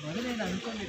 ಗೊತ್ತಾಗ್ಬಿಡ್ತಾವಂತ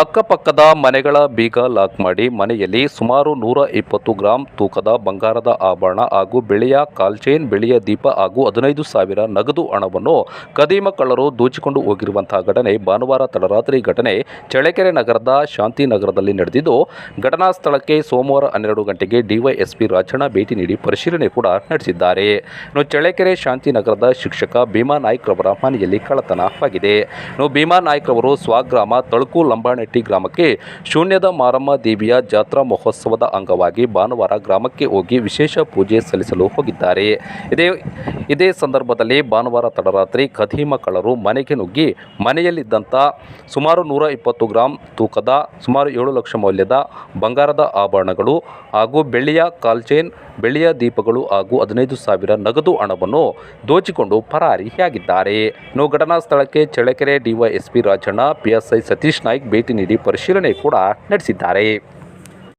ಅಕ್ಕಪಕ್ಕದ ಮನೆಗಳ ಬೀಗ ಲಾಕ್ ಮಾಡಿ ಮನೆಯಲ್ಲಿ ಸುಮಾರು ನೂರ ಇಪ್ಪತ್ತು ಗ್ರಾಂ ತೂಕದ ಬಂಗಾರದ ಆಭರಣ ಹಾಗೂ ಬೆಳೆಯ ಕಾಲ್ಚೈನ್ ಬೆಳೆಯ ದೀಪ ಹಾಗೂ ಹದಿನೈದು ಸಾವಿರ ನಗದು ಹಣವನ್ನು ಕದೀಮ ಕಳ್ಳರು ದೋಚಿಕೊಂಡು ಹೋಗಿರುವಂತಹ ಘಟನೆ ಭಾನುವಾರ ತಡರಾತ್ರಿ ಘಟನೆ ಚಳ್ಳಕೆರೆ ನಗರದ ಶಾಂತಿನಗರದಲ್ಲಿ ನಡೆದಿದ್ದು, ಘಟನಾ ಸ್ಥಳಕ್ಕೆ ಸೋಮವಾರ ಹನ್ನೆರಡು ಗಂಟೆಗೆ ಡಿವೈಎಸ್ಪಿ ರಾಜಣ್ಣ ಭೇಟಿ ನೀಡಿ ಪರಿಶೀಲನೆ ಕೂಡ ನಡೆಸಿದ್ದಾರೆ. ಇನ್ನು ಚಳ್ಳಕೆರೆ ಶಾಂತಿನಗರದ ಶಿಕ್ಷಕ ಭೀಮಾ ನಾಯ್ಕ್ ರವರ ಮನೆಯಲ್ಲಿ ಕಳ್ಳತನವಾಗಿದೆ. ಇನ್ನು ಭೀಮಾ ನಾಯ್ಕ್ ರವರು ಸ್ವಗ್ರಾಮ ತಳುಕು ಲಂಬಾಣೆಟ್ಟಿ ಗ್ರಾಮಕ್ಕೆ ಶೂನ್ಯದ ಮಾರಮ್ಮ ದೇವಿಯ ಜಾತ್ರಾ ಮಹೋತ್ಸವದ ಅಂಗವಾಗಿ ಭಾನುವಾರ ಗ್ರಾಮಕ್ಕೆ ಹೋಗಿ ವಿಶೇಷ ಪೂಜೆ ಸಲ್ಲಿಸಲು ಹೋಗಿದ್ದಾರೆ. ಇದೇ ಇದೇ ಸಂದರ್ಭದಲ್ಲಿ ಭಾನುವಾರ ತಡರಾತ್ರಿ ಖದೀಮ ಕಳರು ಮನೆಗೆ ನುಗ್ಗಿ ಮನೆಯಲ್ಲಿದ್ದಂಥ ಸುಮಾರು ನೂರ ಇಪ್ಪತ್ತು ಗ್ರಾಂ ತೂಕದ, ಸುಮಾರು ಏಳು ಲಕ್ಷ ಮೌಲ್ಯದ ಬಂಗಾರದ ಆಭರಣಗಳು ಹಾಗೂ ಬೆಳ್ಳಿಯ ಕಾಲ್ಚೈನ್ ಬೆಳ್ಳಿಯ ದೀಪಗಳು ಹಾಗೂ ಹದಿನೈದು ಸಾವಿರ ನಗದು ಹಣವನ್ನು ದೋಚಿಕೊಂಡು ಪರಾರಿಯಾಗಿದ್ದಾರೆ. ಇನ್ನು ಘಟನಾ ಸ್ಥಳಕ್ಕೆ ಚಳ್ಳಕೆರೆ ಡಿವೈಎಸ್ಪಿ ರಾಜಣ್ಣ, ಪಿಎಸ್ಐ ಸತೀಶ್ ನಾಯ್ಕ್ ಭೇಟಿ ನೀಡಿ ಪರಿಶೀಲನೆ ಕೂಡ ನಡೆಸಿದ್ದಾರೆ.